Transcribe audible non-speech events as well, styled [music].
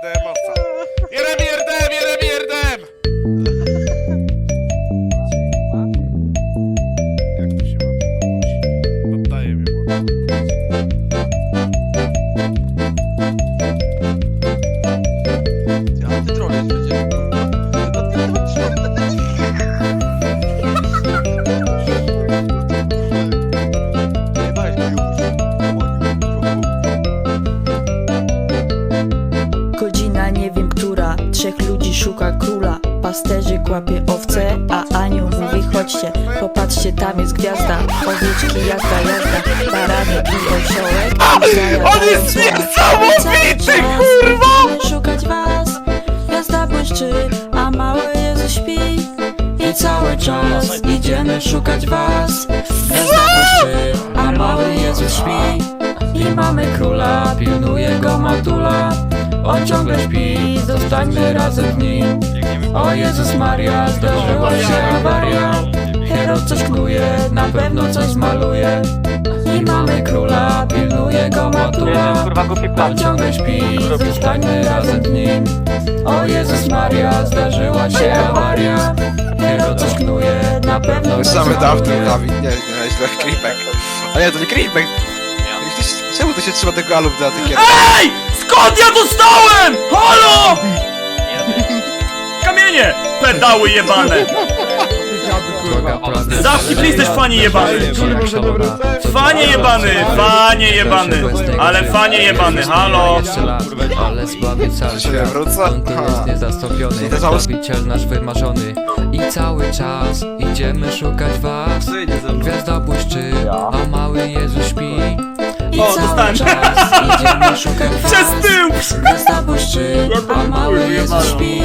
ございました。Trzech ludzi szuka króla. Pasterzy kłapie owce, a anioł mówi chodźcie Popatrzcie, tam jest gwiazda, owieczki jazda, jazda Barany i osiołek. On jest niesamowity, kurwa! szukać was. Gwiazda błyszczy, a mały Jezus śpi. I cały czas idziemy szukać was. Gwiazda błyszczy, a mały Jezus śpi. I mamy króla, pilnuje go matula On ciągle śpi, zostańmy razem z nim O Jezus Maria, zdarzyła się awaria Herod coś knuje, na pewno coś zmaluje I mamy króla, pilnuje go plan. on ciągle śpi, zostańmy razem z nim O Jezus Maria, zdarzyła się awaria Herod coś knuje, na pewno coś Same dawny. Dawid, nie, nie, źle, creepback. A nie, to nie creepback. Czemu tu się trzyma tego alup na takie... Ej! Skąd ja dostałem? Halo! Kamienie! Pedały jebane! Zawsze ty jesteś fanie jebany! Fanie jebany! Fanie jebany! Ale fanie jebany, halo! Ale zbawię cały Się świat wrócę? On tu Aha. jest niezastąpiony To za- Zbawiciel nasz wymarzony I cały czas idziemy szukać was Gwiazda błyszczy, a mały Jezus śpi I O, cały dostałem. czas [laughs] Przez tył! Gwiazda błyszczy, a mały śpi